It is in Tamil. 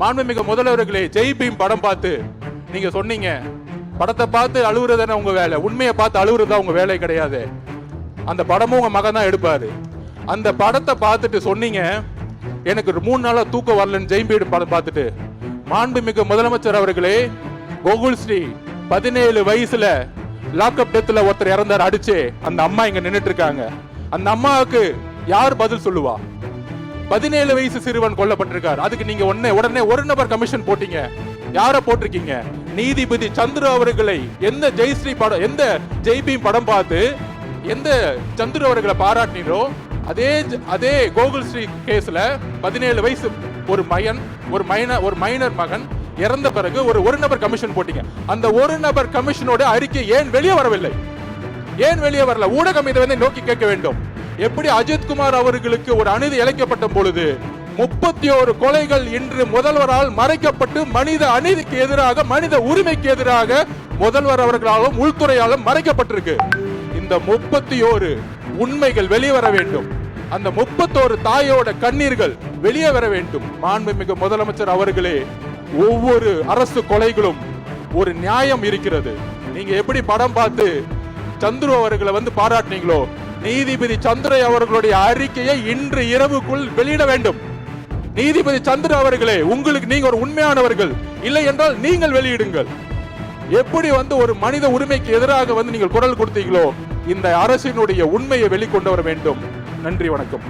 மாண்புமிகு முதல்வர்களே ஜெய்பீம் படம் பார்த்து நீங்க சொன்னீங்க. படத்தை பார்த்து அழுகுறதானே உங்க வேலை. உண்மையை பார்த்து அழுகுறது உங்க வேலை கிடையாது. அந்த படமும் உங்க மகன் தான் எடுப்பாரு. அந்த படத்தை பார்த்துட்டு சொன்னீங்க. எனக்கு ஒரு மூணு நாளா தூக்கம் வரலன்னு ஜெயம்பீடு படம் பார்த்துட்டு. மாண்புமிகு முதலமைச்சர் அவர்களே கோகுல் ஸ்ரீ பதினேழு வயசுல லாக்அப் டெத்தில் ஒருத்தர் இறந்தார் அடிச்சு. அந்த அம்மா இங்க நின்றுட்டு இருக்காங்க. அந்த அம்மாவுக்கு யார் பதில் சொல்லுவா? பதினேழு வயசு சிறுவன் கொல்லப்பட்டிருக்கார். அதுக்கு நீங்க உடனே உடனே ஒரு நபர் கமிஷன் போட்டீங்க. யார போட்டிருக்கீங்க? நீதிபதி சந்துரு அவர்களை எந்த ஜெய்ஸ்ரீ படம் எந்த ஜெய்பீம் படம் பார்த்து எந்த சந்துரு அவர்களை பாராட்டினோ அதே அதே கோகுல் ஸ்ரீ கேஸ்ல பதினேழு வயசு ஒரு மகன் ஒரு மைனர் ஒரு மைனர் மகன் இறந்த பிறகு ஒரு ஒரு நபர் கமிஷன் போட்டீங்க. அந்த ஒரு நபர் கமிஷனோட அறிக்கை ஏன் வெளியே வரவில்லை? ஏன் வெளியே வரல? ஊடகம் இதை வந்து நோக்கி கேட்க வேண்டும். எப்படி அஜித்குமார் அவர்களுக்கு ஒரு அநீதி இழைக்கப்பட்ட பொழுது முப்பத்தி ஒரு கொலைகள் இன்று முதல்வரால் மறைக்கப்பட்டு மனித அநீதிக்கு எதிராக மனித உரிமைக்கு எதிராக முதல்வர் அவர்களாலும் உள்துறையாலும் மறைக்கப்பட்டிருக்கு. இந்த முப்பத்தி ஓரு உண்மைகள் வெளியே வர வேண்டும். அந்த முப்பத்தோரு தாயோட கண்ணீர்கள் வெளியே வர வேண்டும். மாண்புமிகு முதலமைச்சர் அவர்களே ஒவ்வொரு அரசு கொலைகளும் ஒரு நியாயம் இருக்கிறது. நீங்க எப்படி படம் பார்த்து சந்துரு அவர்களை வந்து பாராட்டினீங்களோ நீதிபதி சந்திரை அவர்களுடைய அறிக்கையை இன்று இரவுக்குள் வெளியிட வேண்டும். நீதிபதி சந்திர அவர்களே உங்களுக்கு நீங்க ஒரு உண்மையானவர்கள். இல்லை என்றால் நீங்கள் வெளியிடுங்கள். எப்படி வந்து ஒரு மனித உரிமைக்கு எதிராக வந்து நீங்கள் குரல் கொடுத்தீங்களோ இந்த அரசினுடைய உண்மையை வெளிக்கொண்டு வர வேண்டும். நன்றி வணக்கம்.